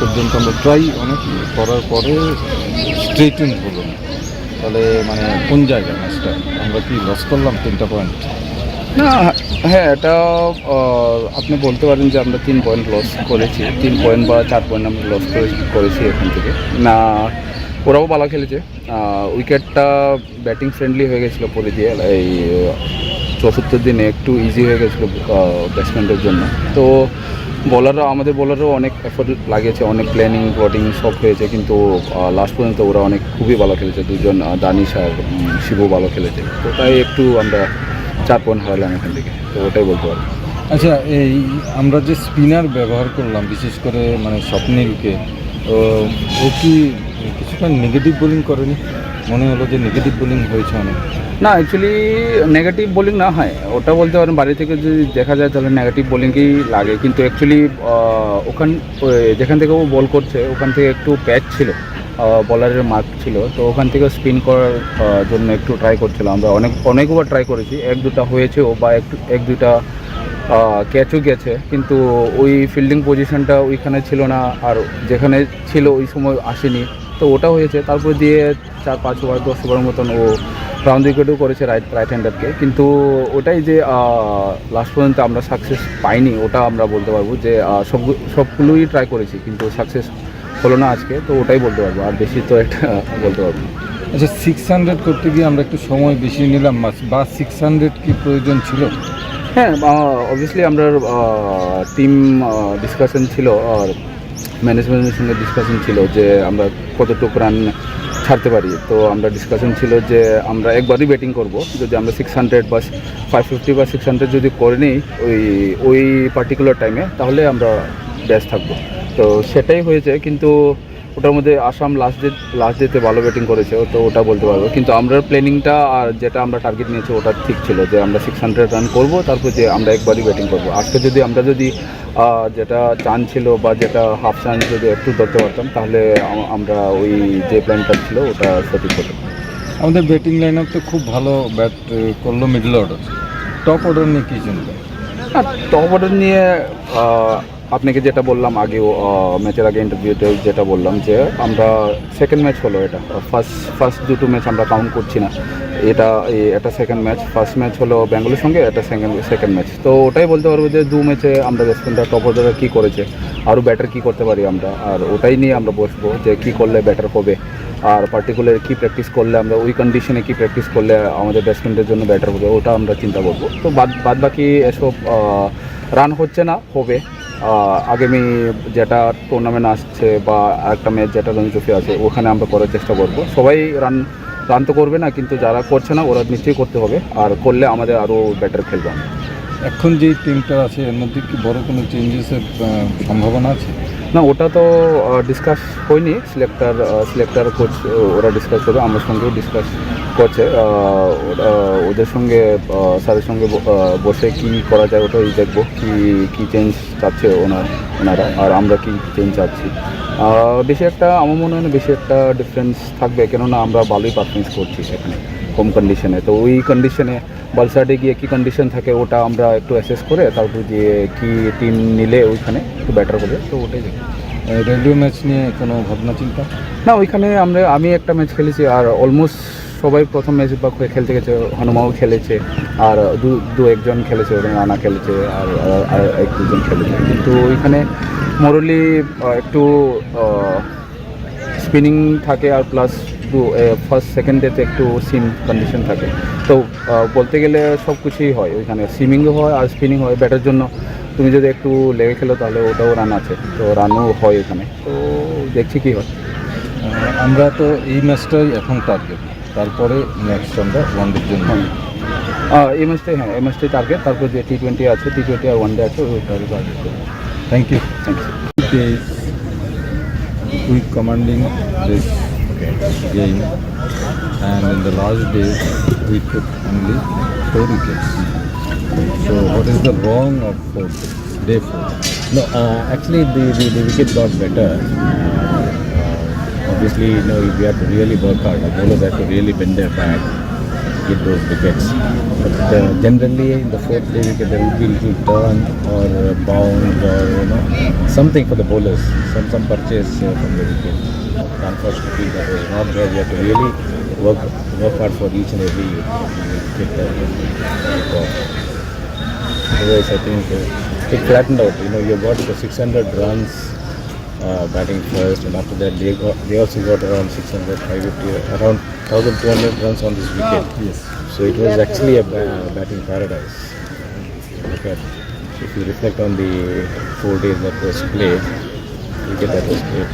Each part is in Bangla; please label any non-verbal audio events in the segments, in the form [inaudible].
পর্যন্ত আমরা ট্রাই অনেক করার পরে স্ট্রেটেন হলো। তাহলে মানে কোন জায়গায় ম্যাচটা আমরা কি লস করলাম তিনটা পয়েন্ট না হ্যাঁ এটা আপনি বলতে পারেন যে আমরা তিন পয়েন্ট লস করেছি। তিন পয়েন্ট বা চার পয়েন্ট আমরা লস করেছি এখান থেকে। না, ওরাও ভালো খেলেছে। উইকেটটা ব্যাটিং ফ্রেন্ডলি হয়ে গেছিল পরে দিয়ে। এই চতুর্থ দিনে একটু ইজি হয়ে গেছিল ব্যাটসম্যানদের জন্য। তো বলাররা আমাদের বলারও অনেক এফোর্ট লাগিয়েছে, অনেক প্ল্যানিং ব্লটিং সব হয়েছে, কিন্তু লাস্ট পর্যন্ত ওরা অনেক খুবই ভালো খেলেছে। দুজন দানিশ আর শিবু ভালো খেলেছে। তাই একটু আমরা চার পয়েন্ট হারালাম এখান থেকে। তো ওটাই বলতে পারব। আচ্ছা এই আমরা যে স্পিনার ব্যবহার করলাম, বিশেষ করে মানে স্বপ্নীলকে ও কি কিছুটা নেগেটিভ বোলিং করেনি? মনে হলো যে নেগেটিভ বোলিং হয়েছে অনেক। না অ্যাকচুয়ালি নেগেটিভ বোলিং না হয়। ওটা বলতে পারেন, বাড়ি থেকে যদি দেখা যায় তাহলে নেগেটিভ বোলিংই লাগে। কিন্তু অ্যাকচুয়ালি ওখান যেখান থেকে ও বল করছে, ওখান থেকে একটু প্যাচ ছিল বলারের মার্ক ছিল। তো ওখান থেকে স্পিন করার জন্য একটু ট্রাই করছিলাম। আমরা অনেক, অনেকবার ট্রাই করেছি। এক দুটা হয়েছেও বা একটু, এক দুটা ক্যাচও গেছে। কিন্তু ওই ফিল্ডিং পজিশনটা ওইখানে ছিল না। আর যেখানে ছিল ওই সময় আসেনি। তো ওটা হয়েছে। তারপর দিয়ে চার পাঁচ ওভার দশ ওভার মতন ও রাউন্ড উইকেটও করেছে রাইট রাইট হ্যান্ডারকে কিন্তু ওটাই যে লাস্ট পর্যন্ত আমরা সাকসেস পাইনি ওটা আমরা বলতে পারব যে সব সবগুলোই ট্রাই করেছি কিন্তু সাকসেস হলো না আজকে তো ওটাই বলতে পারব। আর বেশি তো একটা [laughs] বলতে পারব না। আচ্ছা সিক্স হান্ড্রেড করতে গিয়ে আমরা একটু সময় বেশি নিলাম মাস- বা সিক্স হান্ড্রেড কি প্রয়োজন ছিল? হ্যাঁ অবভিয়াসলি আমরা টিম ডিসকাশন ছিল আর ম্যানেজমেন্টের সঙ্গে ডিসকাশন ছিল যে আমরা কতটুকু রান ছাড়তে পারি। তো আমরা ডিসকাশন ছিল যে আমরা একবারই ব্যাটিং করব। যদি আমরা সিক্স হান্ড্রেড বা ফাইভ ফিফটি বা সিক্স হান্ড্রেড যদি করে নিই ওই ওই পার্টিকুলার টাইমে তাহলে আমরা ব্যস্ত থাকব। তো সেটাই হয়েছে, কিন্তু ওটার মধ্যে আসাম লাস্ট ডে লাস্ট ডেতে ভালো ব্যাটিং করেছে, তো ওটা বলতে পারব। কিন্তু আমরা প্ল্যানিংটা আর যেটা আমরা টার্গেট নিয়েছি, ওটা ঠিক ছিল যে আমরা সিক্স হান্ড্রেড রান করব, তারপর যে আমরা একবারই ব্যাটিং করব। আজকে যদি আমরা যদি যেটা চান ছিল বা যেটা হাফ চান যদি একটু ধরতে পারতাম তাহলে আমরা ওই যে প্ল্যানটা ছিল ওটা সঠিক হতো। আমাদের ব্যাটিং লাইন আপ তো খুব ভালো ব্যাট করল মিডল অর্ডার টপ অর্ডার নিয়ে কী চিন্তা টপ অর্ডার নিয়ে আপনাকে যেটা বললাম আগেও ম্যাচের আগে ইন্টারভিউতে যেটা বললাম যে আমরা সেকেন্ড ম্যাচ হলো এটা। ফার্স্ট ফার্স্ট দুটো ম্যাচ আমরা কাউন্ট করছি না। এটা এটা সেকেন্ড ম্যাচ ফার্স্ট ম্যাচ হলো ব্যাঙ্গালোর সঙ্গে, এটা সেকেন্ড সেকেন্ড ম্যাচ তো ওটাই বলতে পারব যে দু ম্যাচে আমরা ব্যাটসম্যানরা টপ অর্ডারে কী করেছে, আরও ব্যাটার কী করতে পারি আমরা। আর ওটাই নিয়ে আমরা বসবো যে কী করলে ব্যাটার হবে। আর পার্টিকুলার কী প্র্যাকটিস করলে আমরা, ওই কন্ডিশনে কী প্র্যাকটিস করলে আমাদের ব্যাটসম্যানদের জন্য ব্যাটার হবে, ওটা আমরা চিন্তা করব। তো বাদ বাদ বাকি এসব রান হচ্ছে না, হবে। আগামী যেটা টুর্নামেন্ট আসছে বা একটা ম্যাচ যেটা রঞ্জি ট্রফি আছে, ওখানে আমরা করার চেষ্টা করব। সবাই রান রান তো করবে না, কিন্তু যারা করছে না, ওরা নিশ্চয়ই করতে হবে। আর করলে আমাদের আরও বেটার খেলবে এখন যে টিমটা আছে, এর মধ্যে কি বড় কোনো চেঞ্জেসের সম্ভাবনা আছে? না, ওটা তো ডিসকাস হয়নি। সিলেক্টার সিলেক্টার কোচ ওরা ডিসকাস করবে, আমার সঙ্গেও ডিসকাস করছে। ওদের সঙ্গে স্যারের সঙ্গে বসে কি করা যায় ওটাই দেখব, কি কি চেঞ্জ চাচ্ছে ওনার, ওনারা, আর আমরা কি চেঞ্জ চাচ্ছি। বেশি একটা, আমার মনে হয় না বেশি একটা ডিফারেন্স থাকবে, কেননা আমরা ভালোই পারফরমেন্স করছি এখানে। হোম কন্ডিশনে তো ওই কন্ডিশনে বালসাডে গিয়ে কী কন্ডিশন থাকে ওটা আমরা একটু অ্যাসেস করে তারপর দিয়ে কি টিম নিলে ওইখানে একটু বেটার হবে। তো ওটাই দেখব রেডিও ম্যাচ নিয়ে কোনো ভাবনা চিন্তা? না ওইখানে আমরা আমি একটা ম্যাচ খেলেছি আর অলমোস্ট সবাই প্রথম ম্যাচ বা খেলতে গেছে হনুমাও খেলেছে আর দু দু একজন খেলেছে ওখানে রানা খেলেছে আর আর- আর এক দুজন খেলেছে। কিন্তু ওইখানে মোরলি একটু স্পিনিং থাকে আর প্লাস দু ফার্স্ট সেকেন্ড ডেতে একটু সিম কন্ডিশন থাকে। তো বলতে গেলে সব কিছুই হয় ওইখানে। সিমিংও হয় আর স্পিনিং হয়। ব্যাটার জন্য তুমি যদি একটু লেগে খেলো তাহলে ওটাও রান আছে। তো রানও হয় এখানে তো দেখছি কী হয়। আমরা তো এই ম্যাচটাই এখন টার্গেট তারপরে নেক্সট আমরা ওয়ান ওয়ানডের জন্য। হ্যাঁ। এই ম্যাচটাই হ্যাঁ এই ম্যাচটাই টার্গেট তারপর যে টি টোয়েন্টি আছে টি টোয়েন্টি আর ওয়ান ডে আছে ওইটার target thank you thank you commanding this game and in the last days we took only four wickets. So what is the wrong of four, day four? No, uh, actually the, the, the wicket got better. Uh, obviously, you know, we have to really work hard. The bowlers have to really bend their back. Get those wickets. But uh, generally in the fourth day wicket there will be little turn or uh, bound or you know something for the bowlers, some some purchase uh, from the wicket. Unfortunately that was not there. We have to really work work hard for each and every wicket. Otherwise, I think uh, it flattened out. You know, you got the 600 runs uh, batting first, and after that they got they also got around 600, 550, around 1,200 runs on this weekend. Yes. So it was actually a ba- batting paradise. Look at if you reflect on the four days that was played, wicket that was played,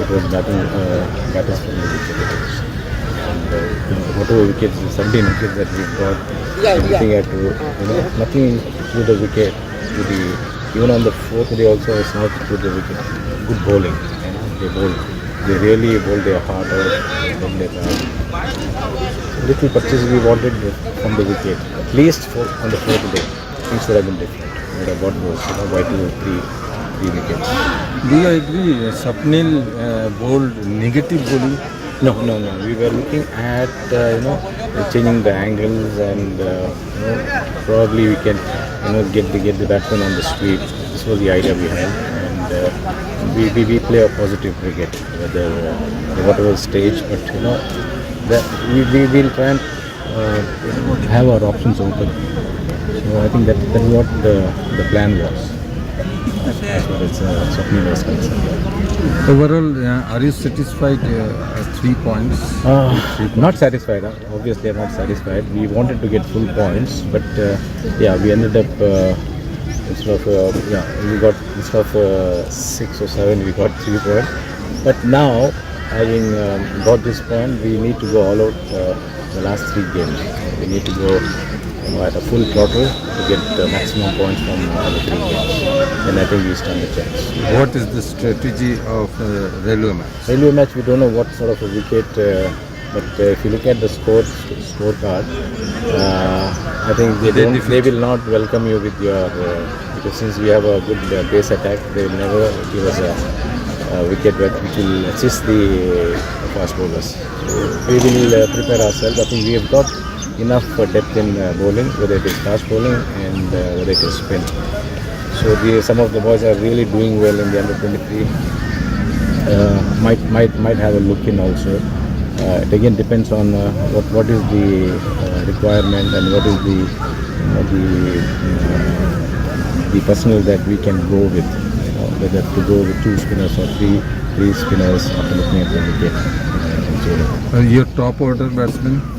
it was batting uh, batters from the. And, uh, you know, whatever wickets, the 17 wickets that we got, everything had to, you know, nothing through the wicket, to the, even on the fourth day also it's not wicket. Good bowling, you know, they bowl, they really bowl their heart out, they bat. Little purchase we wanted from the wicket, at least for, on the fourth day, things would have been different. We would have got those, you know, by two or three, three wickets. Do you agree uh, Sapnil uh, bowled negative bowling? No, no, no. We were looking at uh, you know changing the angles and uh, probably we can you know get the get the batsman on the sweep. This was the idea we had, and uh, we, we we play a positive cricket, whether uh, whatever stage. But you know that we we will try and uh, have our options open. So I think that that is what the the plan was. Overall, uh, are you satisfied uh, three points? Uh, not satisfied. Huh? Obviously, I'm not satisfied. We wanted to get full points, but uh, yeah, we ended up uh, instead of uh, yeah, we got instead of uh, six or seven, we got three points. But now, having um, got this point, we need to go all out uh, the last three games. We need to go at a full throttle to get the maximum points from all the three games. Then I think we stand a chance. What is the strategy of uh, railway match? Railway match, we don't know what sort of a wicket, uh, but uh, if you look at the score scorecard, uh, I think they, They don't, they will not welcome you with your uh, because since we have a good uh, base attack, they will never give us a, a wicket which which will assist the fast bowlers. So we will uh, prepare ourselves. I think we have got enough depth in uh, bowling, whether it is fast bowling and uh, whether it is spin. So the, some of the boys are really doing well in the under 23 uh, might might might have a look in also. Uh, it again depends on uh, what what is the uh, requirement and what is the uh, the uh, the personnel that we can go with. You know, whether to go with two spinners or three three spinners after looking at the wicket. Uh, your top order batsman?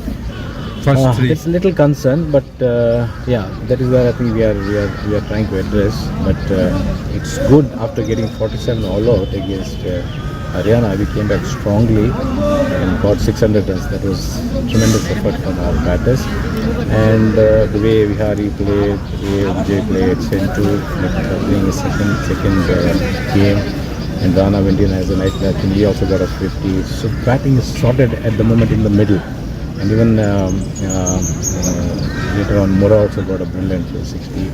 First uh, three. It's a little concern, but uh, yeah, that is where I think we are we are we are trying to address. But uh, it's good after getting 47 all out against uh, Haryana, we came back strongly and got 600 runs. That was tremendous effort from our batters. And uh, the way Vihari played, the way Vijay played, Sentu uh, playing a second second uh, game. And Rana went in as a night match, and we also got a 50. So batting is sorted at the moment in the middle and even um, uh, uh, later on Mora also got a brilliant 60.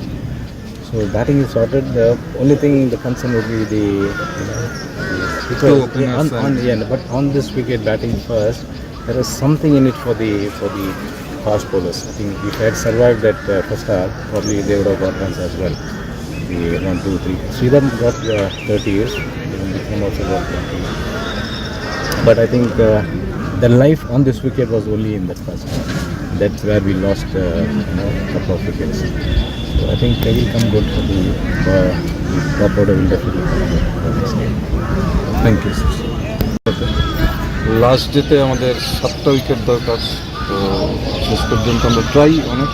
So batting is sorted. The only thing the concern would be the you know the- because on, on, and- yeah, but on this wicket batting first, there is something in it for the for the fast bowlers. I think if they had survived that uh, first half, probably they would have got runs as well. The one, two, three. Sridham got uh, 30 years. Even Vikram also got 20. But I think uh, the life on this wicket was only in that first half. That's where we lost, uh, you know, a couple of wickets. So I think they will come good for the, uh, the top order will definitely come good for this game. Thank you last ডেতে আমাদের সাতটা উইকেট দরকার তো শেষ পর্যন্ত আমরা ট্রাই অনেক